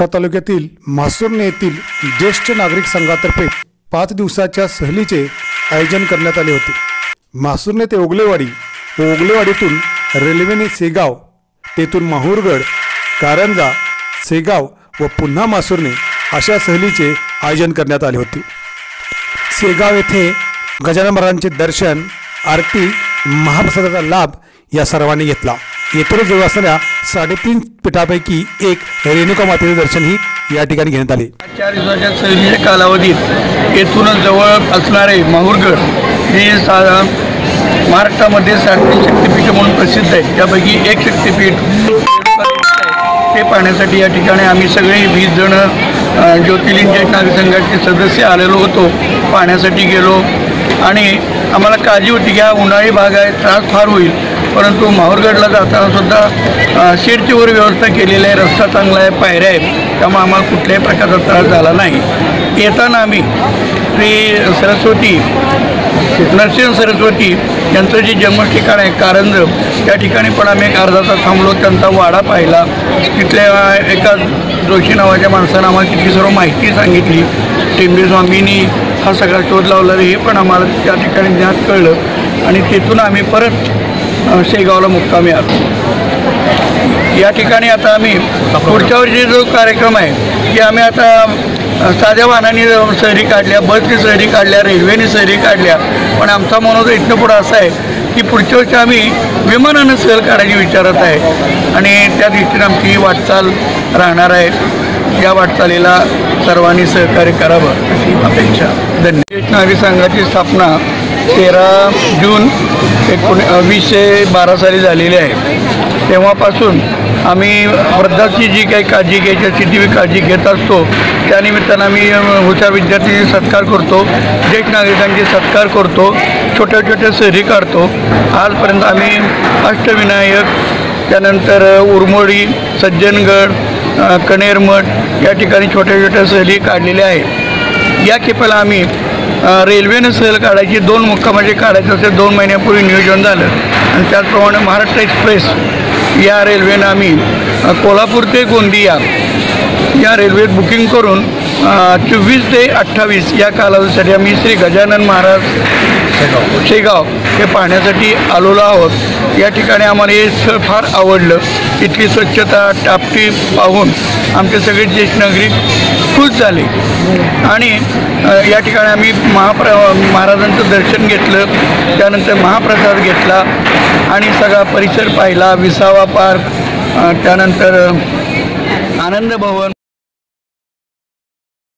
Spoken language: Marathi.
या तालुक्यातील म्हासुर्णे येथील ज्येष्ठ नागरिक संघातर्फे पाच दिवसाच्या सहलीचे आयोजन करण्यात आले होते. म्हासुर्णे ते ओगलेवाडी व ओगलेवाडीतून रेल्वेने सेगाव तेथून माहूरगड कारंजा सेगाव व पुन्हा मासुर्णे अशा सहलीचे आयोजन करण्यात आले होते. सेगाव येथे गजानन महाराजांचे दर्शन आरती महाप्रसादाचा लाभ या सर्वांनी घेतला. येथूनच जवळ असणाऱ्या साडेतीन पीठापैकी एक रेणुका मातेचे दर्शनही या ठिकाणी घेण्यात आले. चार दिवसाच्या सहलीच्या कालावधीत येथूनच जवळ असणारे माहूरगड हे सा महाराष्ट्रामध्ये साडेतीन शक्तिपीठ म्हणून प्रसिद्ध आहे. त्यापैकी एक शक्तिपीठ ते पाहण्यासाठी या ठिकाणी आम्ही सगळे वीस जण ज्योतिर्लिंग नागरिक संघाचे सदस्य आलेलो होतो पाहण्यासाठी गेलो. आणि आम्हाला काळजी होती की हा उन्हाळी भाग आहे त्रास फार होईल. परंतु माहूरगडला जाताना सुद्धा सीटची वर व्यवस्था केलेली आहे रस्ता चांगला आहे पायऱ्या आहेत. त्यामुळे आम्हाला कुठल्याही प्रकारचा त्रास झाला नाही. येताना आम्ही श्री सरस्वती नरसिंह सरस्वती यांचं जे जन्म ठिकाण आहे कारंज त्या ठिकाणी पण आम्ही एक अर्धा तास थांबलो. त्यांचा वाडा पाहिला. तिथल्या एका जोशी नावाच्या माणसानं आम्हाला तिथली सर्व माहिती सांगितली. टेंबे स्वामींनी हा सगळा शोध लावला. हे पण आम्हाला त्या ठिकाणी ज्ञात कळलं. आणि तिथून आम्ही परत शेगावला मुक्कामी आलो. या ठिकाणी आता आम्ही पुढच्या वर्षी जो कार्यक्रम आहे की आम्ही आता साध्या वाहनाने सहरी काढल्या बसने सहरी काढल्या रेल्वेने सहरी काढल्या पण आमचा मनोज इथनं पुढं असा आहे की पुढच्या वर्षी आम्ही विमानानं सहल काढायची विचारत आहे. आणि त्या दृष्टीने आमची वाटचाल राहणार आहे. या वाटचालीला सर्वांनी सहकार्य करावं अशी अपेक्षा. धन्यवाद नागरिक संघाची स्थापना तेरा जून एकोण वीसशे बारा साली झालेली आहे. तेव्हापासून आम्ही वृद्धाची जी काही काळजी घ्यायची असते ती काळजी घेत असतो. त्यानिमित्तानं आम्ही हुशार विद्यार्थी सत्कार करतो. ज्येष्ठ नागरिकांचे सत्कार करतो. छोट्या छोट्या सहरी काढतो. आजपर्यंत आम्ही अष्टविनायक त्यानंतर उरमोडी सज्जनगड कणेर कणेरमठ या ठिकाणी छोट्या छोट्या सहली काढलेल्या आहेत. या खेपाला आम्ही रेल्वेनं सहल काढायची दोन मुक्कामाचे काढायचं असेल दोन महिन्यापूर्वी नियोजन झालं. आणि त्याचप्रमाणे महाराष्ट्र एक्सप्रेस या रेल्वेनं आम्ही कोल्हापूर ते गोंदिया या रेल्वेत बुकिंग करून चोवीस ते अठ्ठावीस या कालावधीसाठी आम्ही श्री गजानन महाराज शेगाव हे पाहण्यासाठी आलेलो आहोत. या ठिकाणी आम्हाला हे स्थळ फार आवडलं. इथली स्वच्छता टापटी पाहून आमचे सगळे ज्येष्ठ नागरिक खुश झाले. आणि या ठिकाणी आम्ही महाप्र महाराजांचं दर्शन घेतलं. त्यानंतर महाप्रसाद घेतला आणि सगळा परिसर पाहिला. विसावा पार्क त्यानंतर आनंद भवन